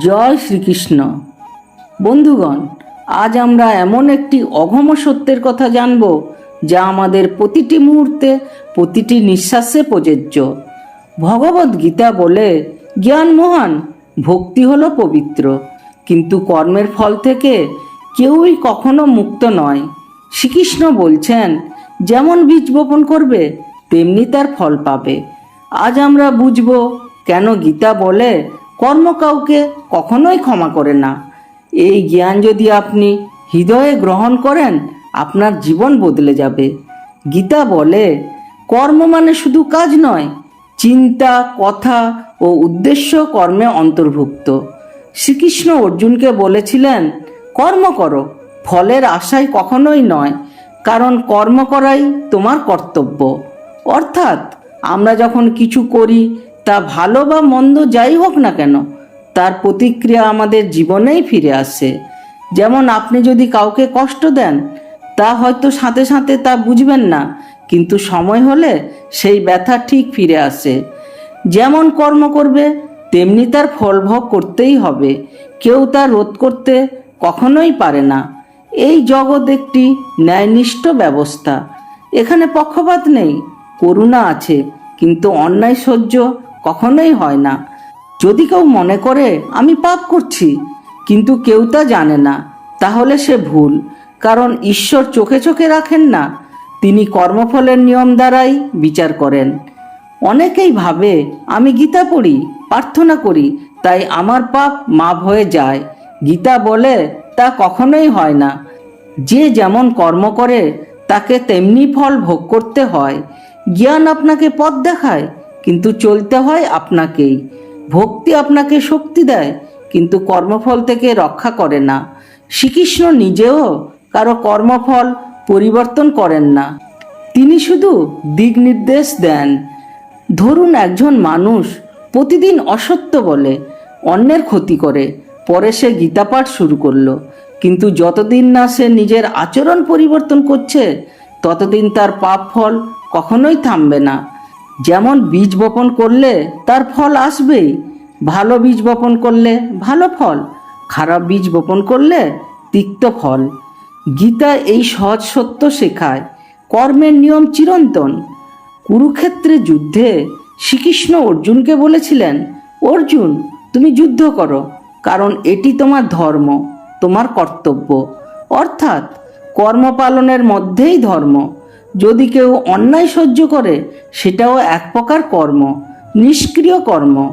জয় শ্রীকৃষ্ণ। বন্ধুগণ, আজ আমরা এমন একটি অঘম সত্যের কথা জানব, যা আমাদের প্রতিটি মুহূর্তে, প্রতিটি নিঃশ্বাসে প্রযোজ্য। ভগবত গীতা বলে, জ্ঞান মহান, ভক্তি হলো পবিত্র। কিন্তু কর্মের ফল থেকে কেউই কখনো মুক্ত নয়। শ্রীকৃষ্ণ বলছেন, যেমন বীজ বপন করবে, তেমনি তার ফল পাবে। আজ আমরা বুঝব, কেন গীতা বলে কর্ম কাউকে কখনোই ক্ষমা করে না। এই জ্ঞান যদি আপনি হৃদয়ে গ্রহণ করেন, আপনার জীবন বদলে যাবে। গীতা বলে, কর্ম মানে শুধু কাজ নয়, চিন্তা, কথা ও উদ্দেশ্য কর্মে অন্তর্ভুক্ত। শ্রীকৃষ্ণ অর্জুনকে বলেছিলেন, কর্ম করো, ফলের আশায় কখনোই নয়, কারণ কর্ম করাই তোমার কর্তব্য। অর্থাৎ আমরা যখন কিছু করি তা ভালো বা মন্দ যাই হোক না কেন, তার প্রতিক্রিয়া আমাদের জীবনেই ফিরে আসে। যেমন আপনি যদি কাউকে কষ্ট দেন, তা হয়তো সাথে সাথে তা বুঝবেন না, কিন্তু সময় হলে সেই ব্যথা ঠিক ফিরে আসে। যেমন কর্ম করবে, তেমনি তার ফল ভোগ করতেই হবে। কেউ তা রোধ করতে কখনোই পারে না। এই জগৎ একটি ন্যায়নিষ্ঠ ব্যবস্থা। এখানে পক্ষপাত নেই, করুণা আছে, কিন্তু অন্যায় সহ্য কখনোই হয় না। যদি কেউ মনে করে, আমি পাপ করছি, কিন্তু কেউ তা জানে না, তাহলে সে ভুল, কারণ ঈশ্বর চোখে চোখে রাখেন না, তিনি কর্মফলের নিয়ম দ্বারাই বিচার করেন। অনেকেই ভাবে, আমি গীতা পড়ি, প্রার্থনা করি, তাই আমার পাপ মাপ হয়ে যায়। গীতা বলে, তা কখনোই হয় না। যে যেমন কর্ম করে, তাকে তেমনি ফল ভোগ করতে হয়। জ্ঞান আপনাকে পথ দেখায় কিন্তু চলতে হয় আপনাকেই। ভক্তি আপনাকে শক্তি দেয়, কিন্তু কর্মফল থেকে রক্ষা করে না। শ্রীকৃষ্ণ নিজেও কারও কর্মফল পরিবর্তন করেন না। তিনি শুধু দিক নির্দেশ দেন। ধরুন একজন মানুষ প্রতিদিন অসত্য বলে, অন্যের ক্ষতি করে, পরে সে গীতাপাঠ শুরু করল। কিন্তু যতদিন না সে নিজের আচরণ পরিবর্তন করছে, ততদিন তার পাপ ফল কখনোই থামবে না। যেমন বীজ বপন করলে তার ফল আসবেই, ভালো বীজ বপন করলে ভালো ফল, খারাপ বীজ বপন করলে তিক্ত ফল। গীতা এই সহজ সত্য শেখায়, কর্মের নিয়ম চিরন্তন। কুরুক্ষেত্রে যুদ্ধে শ্রীকৃষ্ণ অর্জুনকে বলেছিলেন, অর্জুন, তুমি যুদ্ধ করো, কারণ এটি তোমার ধর্ম, তোমার কর্তব্য। অর্থাৎ কর্ম পালনের মধ্যেই ধর্ম। যদি কেউ অন্যায় সহ্য করে, সেটাও এক প্রকার কর্ম, নিষ্ক্রিয় কর্ম।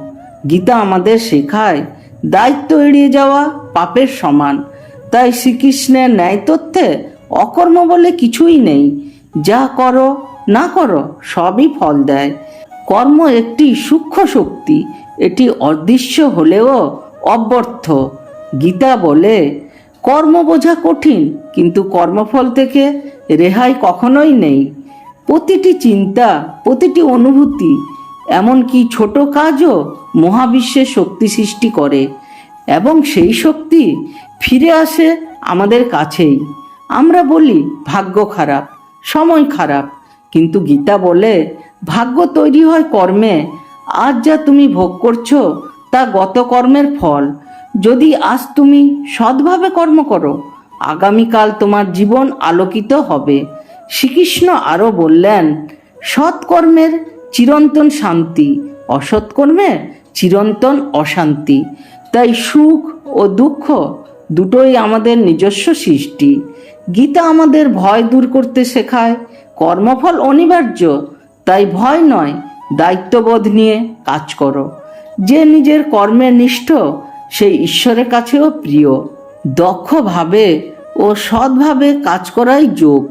গীতা আমাদের শেখায়, দায়িত্ব এড়িয়ে যাওয়া পাপের সমান। তাই শ্রীকৃষ্ণের ন্যায় তথ্যে অকর্ম বলে কিছুই নেই। যা করো, না করো, সবই ফল দেয়। কর্ম একটি সূক্ষ্ম শক্তি, এটি অদৃশ্য হলেও অব্যর্থ। গীতা বলে, কর্ম বোঝা কঠিন, কিন্তু কর্মফল থেকে রেহাই কখনোই নেই। প্রতিটি চিন্তা, প্রতিটি অনুভূতি, এমনকি ছোট কাজও মহাবিশ্বের শক্তি সৃষ্টি করে এবং সেই শক্তি ফিরে আসে আমাদের কাছেই। আমরা বলি, ভাগ্য খারাপ, সময় খারাপ, কিন্তু গীতা বলে, ভাগ্য তৈরি হয় কর্মে। আজ যা তুমি ভোগ করছ, তা গত কর্মের ফল। যদি আজ তুমি সৎভাবে কর্ম করো আগামীকাল তোমার জীবন আলোকিত হবে। শ্রীকৃষ্ণ আরও বললেন, সৎকর্মের চিরন্তন শান্তি, অসৎকর্মের চিরন্তন অশান্তি। তাই সুখ ও দুঃখ দুটোই আমাদের নিজস্ব সৃষ্টি। গীতা আমাদের ভয় দূর করতে শেখায়, কর্মফল অনিবার্য, তাই ভয় নয়, দায়িত্ববোধ নিয়ে কাজ করো। যে নিজের কর্মে নিষ্ঠ সেই ঈশ্বরের কাছেও প্রিয়। দক্ষভাবে ও সৎভাবে কাজ করাই যোগ।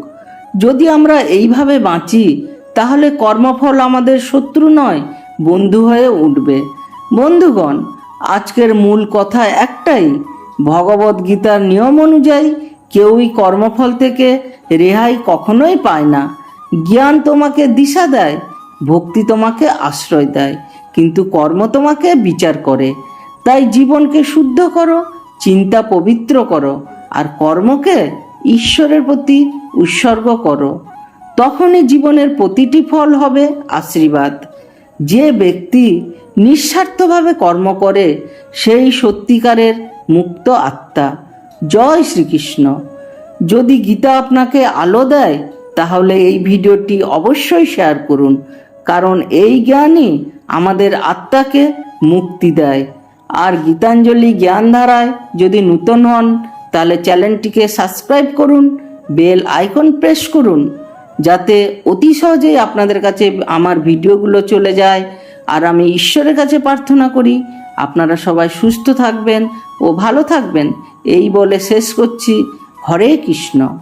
যদি আমরা এইভাবে বাঁচি, তাহলে কর্মফল আমাদের শত্রু নয়, বন্ধু হয়ে উঠবে। বন্ধুগণ, আজকের মূল কথা একটাই। ভগবত গীতার নিয়ম অনুযায়ী কেউই কর্মফল থেকে রেহাই কখনোই পায় না। জ্ঞান তোমাকে দিশা দেয়, ভক্তি তোমাকে আশ্রয় দেয়, কিন্তু কর্ম তোমাকে বিচার করে। তাই জীবনকে শুদ্ধ করো চিন্তা পবিত্র করো আর কর্মকে ঈশ্বরের প্রতি উৎসর্গ করো। তখনই জীবনের প্রতিটি ফল হবে আশীর্বাদ। যে ব্যক্তি নিঃস্বার্থভাবে কর্ম করে, সেই সত্যিকারের মুক্ত আত্মা। জয় শ্রীকৃষ্ণ। যদি গীতা আপনাকে আলো দেয়, তাহলে এই ভিডিওটি অবশ্যই শেয়ার করুন, কারণ এই জ্ঞানই আমাদের আত্মাকে মুক্তি দেয়। আর গীতাঞ্জলি জ্ঞানধারায় যদি নূতন হন, তাহলে চ্যানেলটিকে সাবস্ক্রাইব করুন, বেল আইকন প্রেস করুন, যাতে অতি সহজেই আপনাদের কাছে আমার ভিডিওগুলো চলে যায়। আর আমি ঈশ্বরের কাছে প্রার্থনা করি, আপনারা সবাই সুস্থ থাকবেন ও ভালো থাকবেন। এই বলে শেষ করছি। হরে কৃষ্ণ।